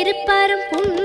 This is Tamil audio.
இருப்பாரும் குன்றத்தில்